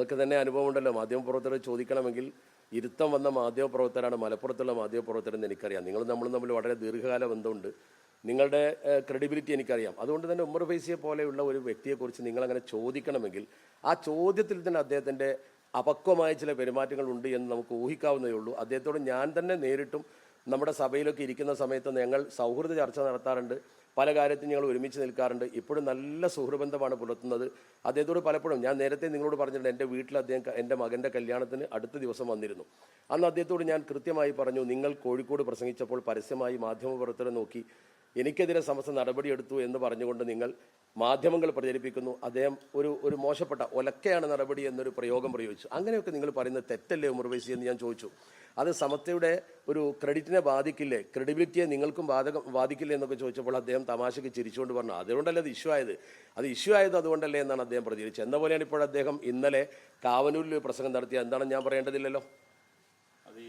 അതൊക്കെ തന്നെ അനുഭവമുണ്ടല്ലോ മാധ്യമപ്രവർത്തകർ ചോദിക്കണമെങ്കിൽ ഇരുത്തം വന്ന മാധ്യമപ്രവർത്തകരാണ് മലപ്പുറത്തുള്ള മാധ്യമപ്രവർത്തകരെന്ന് എനിക്കറിയാം. നിങ്ങൾ നമ്മൾ തമ്മിൽ വളരെ ദീർഘകാല ബന്ധമുണ്ട്. നിങ്ങളുടെ ക്രെഡിബിലിറ്റി എനിക്കറിയാം. അതുകൊണ്ട് തന്നെ ഉമ്മർ ഫൈസിയെ പോലെയുള്ള ഒരു വ്യക്തിയെക്കുറിച്ച് നിങ്ങളങ്ങനെ ചോദിക്കണമെങ്കിൽ ആ ചോദ്യത്തിൽ തന്നെ അദ്ദേഹത്തിന്റെ അപക്വമായ ചില പെരുമാറ്റങ്ങൾ ഉണ്ട് എന്ന് നമുക്ക് ഊഹിക്കാവുന്നേ ഉള്ളൂ. അദ്ദേഹത്തോട് ഞാൻ തന്നെ നേരിട്ടും നമ്മുടെ സഭയിലൊക്കെ ഇരിക്കുന്ന സമയത്ത് ഞങ്ങൾ സൗഹൃദ ചർച്ച നടത്താറുണ്ട്. പല കാര്യത്തിനും ഞങ്ങൾ ഒരുമിച്ച് നിൽക്കാറുണ്ട്. ഇപ്പോഴും നല്ല സുഹൃബന്ധമാണ് പുലർത്തുന്നത്. അദ്ദേഹത്തോട് പലപ്പോഴും ഞാൻ നേരത്തെ നിങ്ങളോട് പറഞ്ഞിട്ടുണ്ട് എന്റെ വീട്ടിൽ അദ്ദേഹം എന്റെ മകന്റെ കല്യാണത്തിന് അടുത്ത ദിവസം വന്നിരുന്നു. അന്ന് അദ്ദേഹത്തോട് ഞാൻ കൃത്യമായി പറഞ്ഞു നിങ്ങൾ കോഴിക്കോട് പ്രസംഗിച്ചപ്പോൾ പരസ്യമായി മാധ്യമപ്രവർത്തകരെ നോക്കി എനിക്കെതിരെ സമസ്ത നടപടിയെടുത്തു എന്ന് പറഞ്ഞുകൊണ്ട് നിങ്ങൾ മാധ്യമങ്ങൾ പ്രചരിപ്പിക്കുന്നു. അദ്ദേഹം ഒരു ഒരു മോശപ്പെട്ട ഒലക്കയാണ് നടപടി എന്നൊരു പ്രയോഗം പ്രയോഗിച്ചു. അങ്ങനെയൊക്കെ നിങ്ങൾ പറയുന്നത് തെറ്റല്ലേ ഉമർവൈസി എന്ന് ഞാൻ ചോദിച്ചു. അത് സമത്വയുടെ ഒരു ക്രെഡിറ്റിനെ ബാധിക്കില്ലേ? ക്രെഡിബിലിറ്റിയെ നിങ്ങൾക്കും ബാധകം ബാധിക്കില്ലേ എന്നൊക്കെ ചോദിച്ചപ്പോൾ അദ്ദേഹം തമാശയ്ക്ക് ചിരിച്ചുകൊണ്ട് പറഞ്ഞു അതുകൊണ്ടല്ലേ അത് ഇഷ്യൂ ആയത്? അത് ഇഷ്യൂ ആയത് അതുകൊണ്ടല്ലേ എന്നാണ് അദ്ദേഹം പ്രതികരിച്ചത്. എന്ന പോലെയാണ് ഇപ്പോൾ അദ്ദേഹം ഇന്നലെ കാവനൂരിൽ പ്രസംഗം നടത്തിയത്. എന്താണ് ഞാൻ പറയേണ്ടതില്ലല്ലോ? അത്